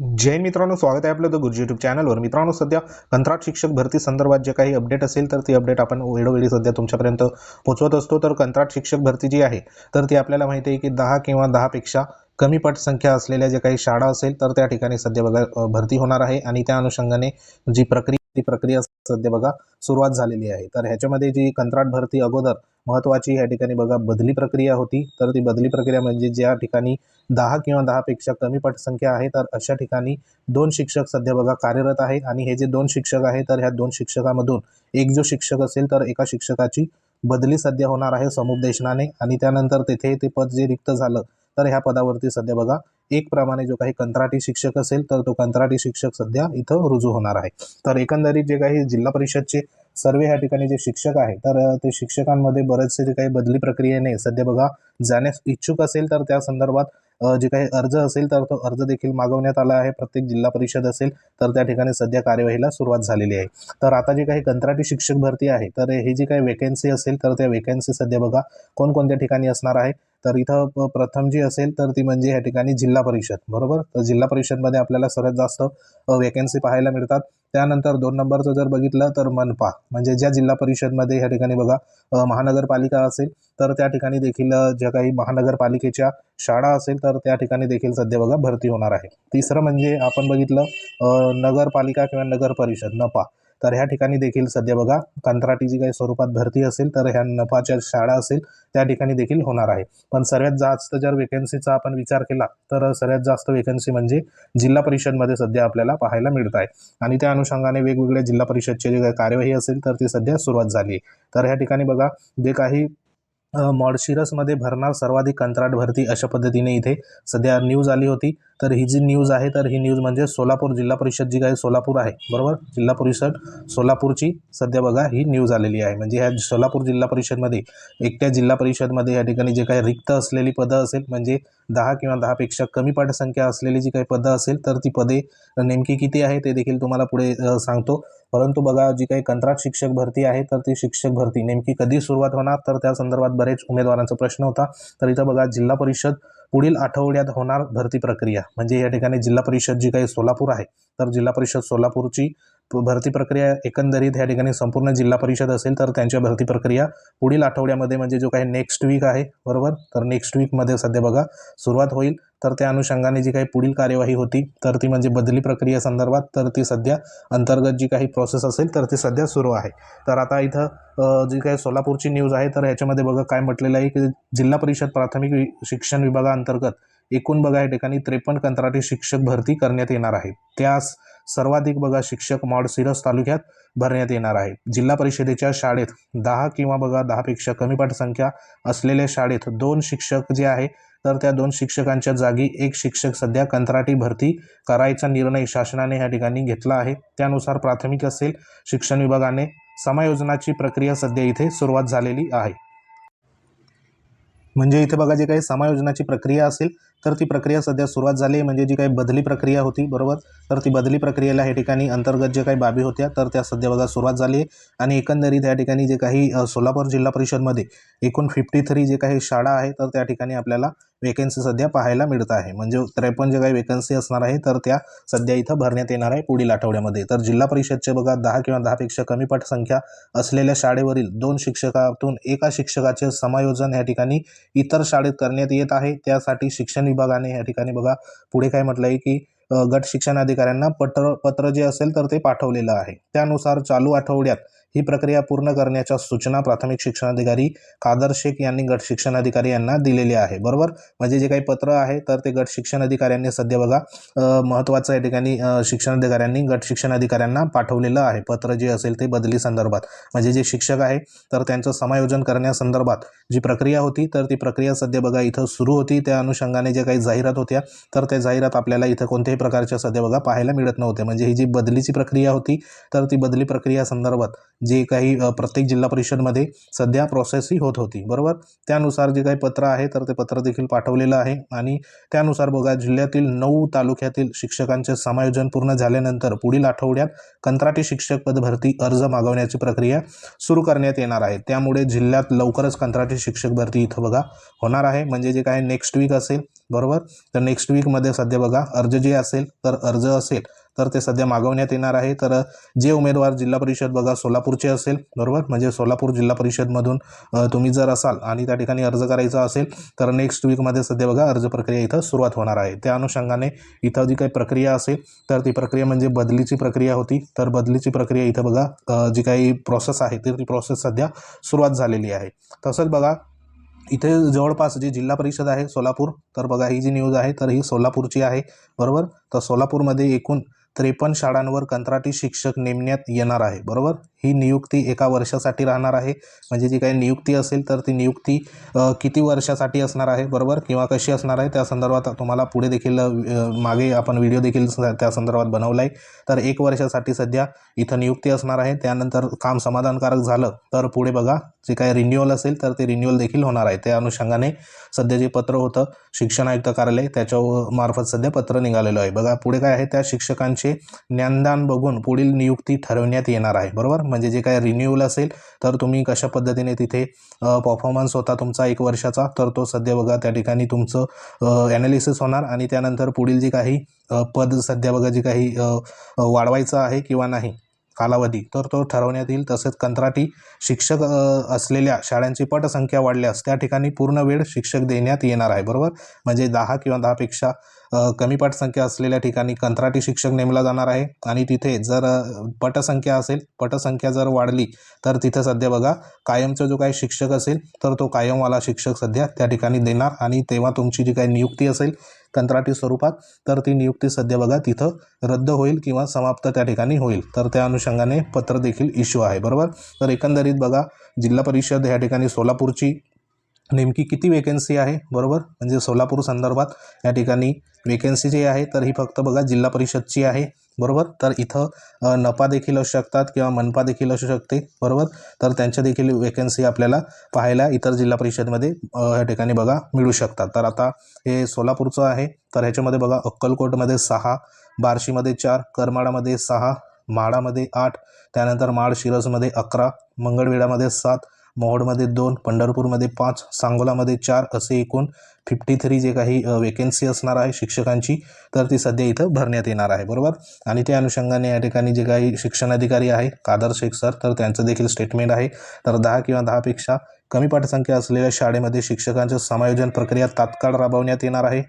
जय मित्रांनो स्वागत आहे आपलं द गुरुजी युट्यूब चॅनलवर मित्रांनो सध्या कंत्राट शिक्षक भरती संदर्भात जे काही अपडेट असेल तर ती अपडेट आपण वेळोवेळी सध्या तुमच्यापर्यंत पोहोचवत असतो. तर कंत्राट शिक्षक भरती जी आहे तर ती आपल्याला माहिती आहे की दहा किंवा दहापेक्षा कमी पटसंख्या असलेल्या जे काही शाळा असेल तर त्या ठिकाणी सध्या बघा भरती होणार आहे. आणि त्या अनुषंगाने जी प्रक्रिया ती प्रक्रिया सध्या बघा सुरुवात झालेली आहे. तर ह्याच्यामध्ये जी कंत्राट भरती अगोदर महत्त्वाची या ठिकाणी बघा बदली प्रक्रिया होती. तर ती बदली प्रक्रिया म्हणजे ज्या ठिकाणी दहा किंवा दहापेक्षा कमी पटसंख्या आहे तर अशा ठिकाणी दोन शिक्षक सध्या बघा कार्यरत आहे आणि हे जे दोन शिक्षक आहे तर ह्या दोन शिक्षकामधून एक जो शिक्षक असेल तर एका शिक्षकाची बदली सध्या होणार आहे समुपदेशनाने आणि त्यानंतर तेथे ते पद जे रिक्त झालं तर ह्या पदावरती सध्या बघा एक प्रमाणे जो काही कंत्राटी शिक्षक असेल तर तो कंत्राटी शिक्षक सध्या इथं रुजू होणार आहे. तर एकंदरीत जे काही जिल्हा परिषदचे सर्व ह्या ठिकाणी जे शिक्षक आहे तर ते शिक्षकांमध्ये बरेचसे जे काही बदली प्रक्रियेने सध्या बघा जाण्यास इच्छुक असेल तर त्या संदर्भात जे काही अर्ज असेल तर तो अर्ज देखील मागवण्यात आला आहे. प्रत्येक जिल्हा परिषद असेल तर त्या ठिकाणी सध्या कार्यवाहीला सुरुवात झालेली आहे. तर आता जे काही कंत्राटी शिक्षक भरती आहे तर हे जी काही वेकेन्सी असेल तर त्या वेकेन्सी सध्या बघा कोणकोणत्या ठिकाणी असणार आहे? तर इथं प्रथम जी असेल तर ती म्हणजे या ठिकाणी जिल्हा परिषद बरोबर? तर जिल्हा परिषदमध्ये आपल्याला सर्वात जास्त वेकेन्सी पाहायला मिळतात. त्यानंतर दोन नंबरचं जर बघितलं तर मनपा म्हणजे ज्या जिल्हा परिषदमध्ये या ठिकाणी बघा महानगरपालिका असेल तर त्या ठिकाणी देखील ज्या काही महानगरपालिकेच्या शाळा असेल तर त्या ठिकाणी देखील सध्या बघा भरती होणार आहे. तिसरं म्हणजे आपण बघितलं नगरपालिका किंवा नगर परिषद नपा. तर ह्या ठिकाणी देखील सध्या बघा कंत्राटी जी काही स्वरूपात भरती असेल तर ह्या नफाच्या शाळा असेल त्या ठिकाणी देखील होणार आहे. पण सर्वात जास्त जर वेकन्सीचा आपण विचार केला तर सर्वात जास्त वेकन्सी म्हणजे जिल्हा परिषदमध्ये सध्या आपल्याला पाहायला मिळत आहे. आणि त्या अनुषंगाने वेगवेगळ्या जिल्हा परिषदचे जे काही कार्यवाही असेल तर ती सध्या सुरुवात झाली तर ह्या ठिकाणी बघा जे काही मॉडशिरसमध्ये भरणार सर्वाधिक कंत्राट भरती अशा पद्धतीने इथे सध्या न्यूज आली होती. तर ही जी न्यूज आहे तर ही न्यूज म्हणजे सोलापूर जिल्हा परिषद जी काही सोलापूर आहे बरोबर? जिल्हा परिषद सोलापूरची सध्या बघा ही न्यूज आलेली आहे. म्हणजे ह्या सोलापूर जिल्हा परिषदमध्ये एकट्या जिल्हा परिषदमध्ये या ठिकाणी जे काही रिक्त असलेली पदं असेल म्हणजे दहा किंवा दहापेक्षा कमी पाठसंख्या असलेली जी काही पदं असेल तर ती पदे नेमकी किती आहे ते देखील तुम्हाला पुढे सांगतो. परंतु बघा जी काही कंत्राट शिक्षक भरती आहे तर ती शिक्षक भरती नेमकी कधी सुरुवात होणार? तर त्या संदर्भात बरेच उमेदवारांचा प्रश्न होता. तर इथं बघा जिल्हा परिषद पुढील आठवड्यात होणार भरती प्रक्रिया. म्हणजे या ठिकाणी जिल्हा परिषद जी काही सोलापूर आहे तर जिल्हा परिषद सोलापूरची भरती प्रक्रिया एकंदरीत या ठिकाणी संपूर्ण जिल्हा परिषद असेल तर त्यांच्या भरती प्रक्रिया पुढील आठवड्यामध्ये म्हणजे जो काही नेक्स्ट वीक आहे बरोबर? तर नेक्स्ट वीकमध्ये सध्या बघा सुरुवात होईल. तर त्या अनुषंगाने जी काही पुढील कार्यवाही होती तर ती म्हणजे बदली प्रक्रिया संदर्भात तर ती सध्या अंतर्गत जी काही प्रोसेस असेल तर ती सध्या सुरू आहे. तर आता इथं जी काही सोलापूरची न्यूज आहे तर ह्याच्यामध्ये बघा काय म्हटलेलं आहे की जिल्हा परिषद प्राथमिक वि- शिक्षण विभागाअंतर्गत एकूण बघा या ठिकाणी त्रेपन्न कंत्राटी शिक्षक भरती करण्यात येणार आहे. त्यास सर्वाधिक बघा शिक्षक मॉड सिरस तालुक्यात भरण्यात येणार आहे. जिल्हा परिषदेच्या शाळेत दहा किंवा बघा दहापेक्षा कमी पाठसंख्या असलेल्या शाळेत दोन शिक्षक जे आहे तर त्या दोन शिक्षकांच्या जागी एक शिक्षक सध्या कंत्राटी भरती करायचा निर्णय शासनाने या ठिकाणी घेतला आहे. त्यानुसार प्राथमिक असेल शिक्षण विभागाने समायोजनाची प्रक्रिया सध्या इथे सुरुवात झालेली आहे. म्हणजे इथे बघा जे काही समायोजनाची प्रक्रिया असेल तर ती प्रक्रिया सध्या सुरुवात झाली आहे. म्हणजे जी काही बदली प्रक्रिया होती बरोबर? तर ती बदली प्रक्रियेला हे ठिकाणी अंतर्गत जे काही बाबी होत्या तर त्या सध्या बघा सुरुवात झाली आहे. आणि एकंदरीत या ठिकाणी जे काही सोलापूर जिल्हा परिषदमध्ये एकूण फिफ्टी थ्री जे काही शाळा आहे तर त्या ठिकाणी आपल्याला वेकन्सी सध्या पाहायला मिळत आहे. म्हणजे त्रेपन्न जे काही वेकन्सी असणार आहे तर त्या सध्या इथं भरण्यात येणार आहे पुढील आठवड्यामध्ये. तर जिल्हा परिषदचे बघा दहा किंवा दहापेक्षा कमी पटसंख्या असलेल्या शाळेवरील दोन शिक्षकातून एका शिक्षकाचे समायोजन या ठिकाणी इतर शाळेत करण्यात येत आहे. त्यासाठी शिक्षण विभागाने या ठिकाणी बघा पुढे काय म्हटलं आहे की गट शिक्षण अधिकाऱ्यांना पत्र पत्र जे असेल तर ते पाठवलेलं आहे. त्यानुसार चालू आठवड्यात ही प्रक्रिया पूर्ण करण्याच्या सूचना प्राथमिक शिक्षणाधिकारी कादर शेख यांनी गट शिक्षणाधिकारी यांना दिलेली आहे. बरोबर? म्हणजे जे काही पत्र आहे तर ते गट शिक्षणाधिकाऱ्यांनी सध्या बघा महत्त्वाचं या ठिकाणी शिक्षणाधिकाऱ्यांनी शिक्षण अधिकाऱ्यांनी गट शिक्षणाधिकाऱ्यांना पाठवलेलं आहे. पत्र जे असेल ते बदली संदर्भात. म्हणजे जे शिक्षक आहे तर त्यांचं समायोजन करण्यासंदर्भात जी प्रक्रिया होती तर ती प्रक्रिया सध्या बघा इथं सुरू होती. त्या अनुषंगाने ज्या काही जाहिरात होत्या तर त्या जाहिरात आपल्याला इथं कोणत्याही प्रकारच्या सध्या बघा पाहायला मिळत नव्हते म्हणजे ही जी बदलीची प्रक्रिया होती तर ती बदली प्रक्रिया संदर्भात जे काही प्रत्येक जिल्हा परिषदमध्ये सध्या प्रोसेस ही होत होती. बरोबर? त्यानुसार जे काही पत्र आहे तर ते पत्र देखील पाठवलेलं आहे. आणि त्यानुसार बघा जिल्ह्यातील नऊ तालुक्यातील शिक्षकांचे समायोजन पूर्ण झाल्यानंतर पुढील आठवड्यात कंत्राटी शिक्षक पद भरती अर्ज मागवण्याची प्रक्रिया सुरू करण्यात येणार आहे. त्यामुळे जिल्ह्यात लवकरच कंत्राटी शिक्षक भरती इथं बघा होणार आहे. म्हणजे जे काही नेक्स्ट वीक असेल बरोबर? तर नेक्स्ट वीकमध्ये सध्या बघा अर्ज जे असेल तर अर्ज असेल तर ते सध्या मागवण्यात येणार आहे. तर जे उमेदवार जिल्हा परिषद बघा सोलापूरचे असेल बरोबर? म्हणजे सोलापूर जिल्हा परिषदमधून तुम्ही जर असाल आणि त्या ठिकाणी अर्ज करायचा असेल तर नेक्स्ट वीकमध्ये सध्या बघा अर्ज प्रक्रिया इथं सुरुवात होणार आहे. त्या अनुषंगाने इथं जी काही प्रक्रिया असेल तर ती प्रक्रिया म्हणजे बदलीची प्रक्रिया होती. तर बदलीची प्रक्रिया इथं बघा जी काही प्रोसेस आहे तर ती प्रोसेस सध्या सुरुवात झालेली आहे. तसंच बघा इथे जवळपास जी जिल्हा परिषद आहे सोलापूर तर बघा ही जी न्यूज आहे तर ही सोलापूरची आहे बरोबर? तर सोलापूरमध्ये एकूण त्रेपन्न शाळांवर कंत्राटी शिक्षक नेमण्यात येणार आहे बरोबर? ही नियुक्ती एका वर्षासाठी राहणार आहे. म्हणजे जी काही नियुक्ती असेल तर ती नियुक्ती किती वर्षासाठी असणार आहे बरोबर? किंवा कशी असणार आहे? त्या संदर्भात तुम्हाला पुढे देखील मागे आपण व्हिडिओ देखील स- त्या संदर्भात बनवला आहे तर एक वर्षासाठी सध्या इथं नियुक्ती असणार आहे. त्यानंतर काम समाधानकारक झालं तर पुढे बघा. जे काही रिन्युअल असेल तर ते रिन्युअल देखील होणार आहे. त्या अनुषंगाने सध्या जे पत्र होतं शिक्षण आयुक्त कार्यालय त्याच्या मार्फत सध्या पत्र निघालेलं आहे. बघा पुढे काय आहे? त्या शिक्षकांची ज्ञानदान बघून पुढील नियुक्ती ठरवण्यात येणार आहे. बरोबर? म्हणजे जे काय रिन्यूअल असेल तर तुम्ही कशा पद्धतीने तिथे परफॉर्मन्स होता तुमचा एक वर्षाचा तर तो सध्या बघा त्या ठिकाणी तुमचं ॲनालिसिस होणार आणि त्यानंतर पुढील जे काही पद सध्या बघा जे काही वाढवायचं आहे किंवा नाही कालावधी तर तो ठरवण्यात येईल. तसेच कंत्राटी शिक्षक असलेल्या शाळांची पटसंख्या वाढल्यास त्या ठिकाणी पूर्ण वेळ शिक्षक देण्यात येणार आहे. बरोबर? म्हणजे दहा किंवा दहापेक्षा कमी पटसंख्या असलेल्या ठिकाणी कंत्राटी शिक्षक नेमला जाणार आहे. आणि तिथे जर पटसंख्या असेल पटसंख्या जर वाढली तर तिथं सध्या बघा कायमचा जो काही शिक्षक असेल तर तो कायमवाला शिक्षक सध्या त्या ठिकाणी देणार. आणि तेव्हा तुमची जी काही नियुक्ती असेल कंत्राटी स्वरूपात तर ती नियुक्ती सध्या बघा तिथं रद्द होईल किंवा समाप्त त्या ठिकाणी होईल. तर त्या अनुषंगाने पत्र देखील इश्यू आहे बरोबर? तर एकंदरीत बघा जिल्हा परिषद ह्या ठिकाणी सोलापूरची नेमकी किती वेकेन्सी आहे? बरोबर? म्हणजे सोलापूर संदर्भात या ठिकाणी वेकेन्सी जी आहे तर ही फक्त बघा जिल्हा परिषदची आहे. बरोबर? तर इथं नपा देखील असू शकतात किंवा मनपा देखील असू शकते. बरोबर? तर त्यांच्या देखील वेकन्सी आपल्याला पाहायला इतर जिल्हा परिषदमध्ये या ठिकाणी बघा मिळू शकतात. तर आता हे सोलापूरचं आहे. तर ह्याच्यामध्ये बघा अक्कलकोटमध्ये सहा बार्शीमध्ये चार करमाळामध्ये सहा माडामध्ये आठ त्यानंतर माड शिरसमध्ये अकरा मंगळवेढामध्ये सात मोहोडमध्ये दोन पंढरपूरमध्ये पाच सांगोलामध्ये चार असे एकूण फिफ्टी थ्री जे काही वेकेन्सी असणार आहे शिक्षकांची तर ती सध्या इथं भरण्यात येणार आहे बरोबर? आणि त्या अनुषंगाने या ठिकाणी जे काही शिक्षण अधिकारी आहे कादर शेख सर तर त्यांचं देखील स्टेटमेंट आहे. तर दहा किंवा दहापेक्षा कमी पाठसंख्या असलेल्या शाळेमध्ये शिक्षकांचं समायोजन प्रक्रिया तात्काळ राबवण्यात येणार आहे.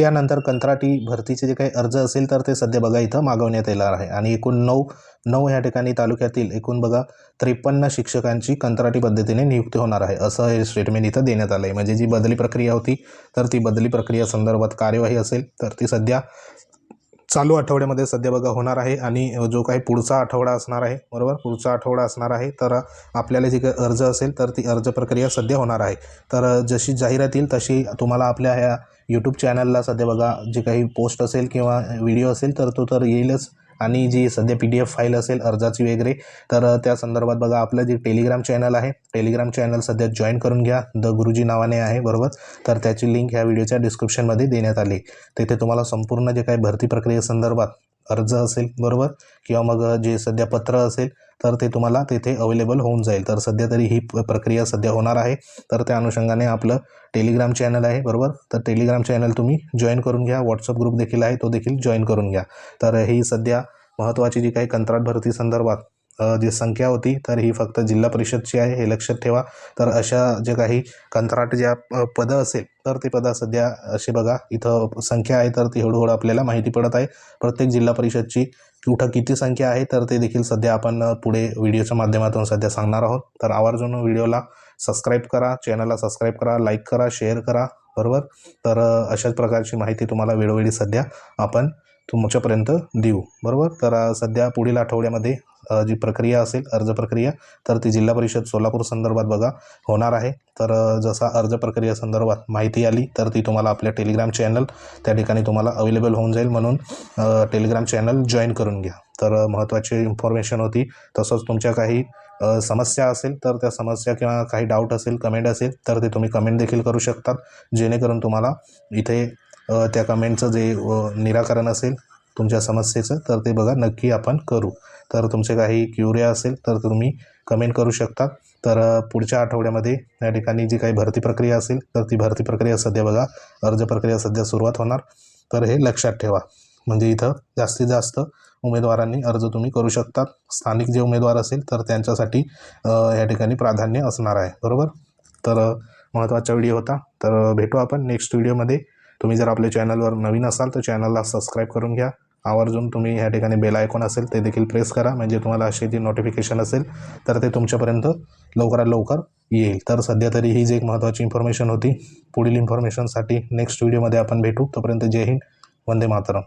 त्यानंतर कंत्राटी भरतीचे जे काही अर्ज असेल तर ते सध्या बघा इथं मागवण्यात येणार आहे. आणि एकूण नऊ नऊ ह्या ठिकाणी तालुक्यातील एकूण बघा त्रेपन्न शिक्षकांची कंत्राटी पद्धतीने नियुक्ती होणार आहे. असं हे स्टेटमेंट इथं देण्यात आलं आहे म्हणजे जी बदली प्रक्रिया होती तर ती बदली प्रक्रिया संदर्भात कार्यवाही असेल तर ती सध्या चालू आठवड्यामध्ये सध्या बघा होणार आहे आणि जो काही पुढचा आठवडा असणार आहे बरोबर? पुढचा आठवडा असणार आहे तर आपल्याला जी काही अर्ज असेल तर ती अर्ज प्रक्रिया सध्या होणार आहे. तर जशी जाहिरात येईल तशी तुम्हाला आपल्या ह्या यूट्यूब चॅनलला सध्या बघा जे काही पोस्ट असेल किंवा व्हिडिओ असेल तर तो तर येईलच. आणि जी सध्या पी डी एफ फाईल असेल अर्जाची वगैरे तर त्या संदर्भात बघा आपलं जे टेलिग्राम चॅनल आहे टेलिग्राम चॅनल सध्या जॉईन करून घ्या. द गुरुजी नावाने आहे बरोबर? तर त्याची लिंक ह्या व्हिडिओच्या डिस्क्रिप्शनमध्ये देण्यात आली. तिथे तुम्हाला संपूर्ण जे काही भरती प्रक्रियेसंदर्भात अर्ज असेल बरोबर? किंवा मग जे सध्या पत्र असेल तर ते तुम्हाला तेथे अवेलेबल होऊन जाईल. तर सध्या तरी ही प्रक्रिया सध्या होणार आहे. तर त्या अनुषंगाने आपलं टेलिग्राम चॅनल आहे बरोबर? तर टेलिग्राम चॅनल तुम्ही जॉईन करून घ्या. व्हॉट्सअप ग्रुप देखील आहे तो देखील जॉईन करून घ्या. तर ही सध्या महत्त्वाची जी काही कंत्राट भरती संदर्भात जी संख्या होती तर ही फक्त जिल्हा परिषदची आहे हे लक्षात ठेवा. तर अशा जे काही कंत्राट ज्या पदं असेल तर ते पदं सध्या असे बघा इथं संख्या आहे तर ती हळूहळू आपल्याला माहिती पडत आहे. प्रत्येक जिल्हा परिषदची कुठं किती संख्या आहे तर ते देखील सध्या आपण पुढे व्हिडिओच्या माध्यमातून सध्या सांगणार आहोत. तर आवर्जून व्हिडिओला सबस्क्राईब करा चॅनलला सबस्क्राईब करा लाईक करा शेअर करा बरोबर? तर अशाच प्रकारची माहिती तुम्हाला वेळोवेळी सध्या आपण तुमच्यापर्यंत देऊ बरोबर? तर सध्या पुढील आठवड्यामध्ये जी प्रक्रिया असेल अर्ज प्रक्रिया तर ती जिल्हा परिषद सोलापूर संदर्भात बघा होणार आहे. तर जसा अर्ज प्रक्रिया संदर्भात माहिती आली तर ती तुम्हाला आपल्या टेलिग्राम चॅनल त्या ठिकाणी तुम्हाला अवेलेबल होऊन जाईल म्हणून टेलिग्राम चॅनल जॉईन करून घ्या. तर महत्त्वाची इन्फॉर्मेशन होती तसंच तुमच्या काही समस्या असेल तर त्या समस्या किंवा काही डाऊट असेल कमेंट असेल तर ते तुम्ही कमेंट देखील करू शकतात. जेणेकरून तुम्हाला इथे त्या कमेंटचं जे निराकरण असेल तुमच्या समस्येचं तर ते बघा नक्की आपण करू. तर तुमचे काही क्युरिया असेल तर तुम्ही कमेंट करू शकता. तर पुढच्या आठवड्यामध्ये या ठिकाणी जी काही भरती प्रक्रिया असेल तर ती भरती प्रक्रिया सध्या बघा अर्ज प्रक्रिया सध्या सुरुवात होणार. तर हे लक्षात ठेवा. म्हणजे इथं जास्तीत जास्त उमेदवारांनी अर्ज तुम्ही करू शकता. स्थानिक जे उमेदवार असेल तर त्यांच्यासाठी या ठिकाणी प्राधान्य असणार आहे. बरोबर? तर महत्त्वाचा व्हिडिओ होता. तर भेटू आपण नेक्स्ट व्हिडिओमध्ये. तुम्ही जर आपल्या चॅनलवर नवीन असाल तर चॅनलला सबस्क्राईब करून घ्या. आवर्जून तुम्ही ह्या ठिकाणी बेल आयकॉन असेल ते देखील प्रेस करा. म्हणजे तुम्हाला अशी जी नोटिफिकेशन असेल तर ते तुमच्यापर्यंत लवकरात लवकर येईल. तर सध्या तरी ही जी एक महत्त्वाची इन्फॉर्मेशन होती पुढील इन्फॉर्मेशनसाठी नेक्स्ट व्हिडिओमध्ये आपण भेटू. तोपर्यंत जय हिंद वंदे मातरम.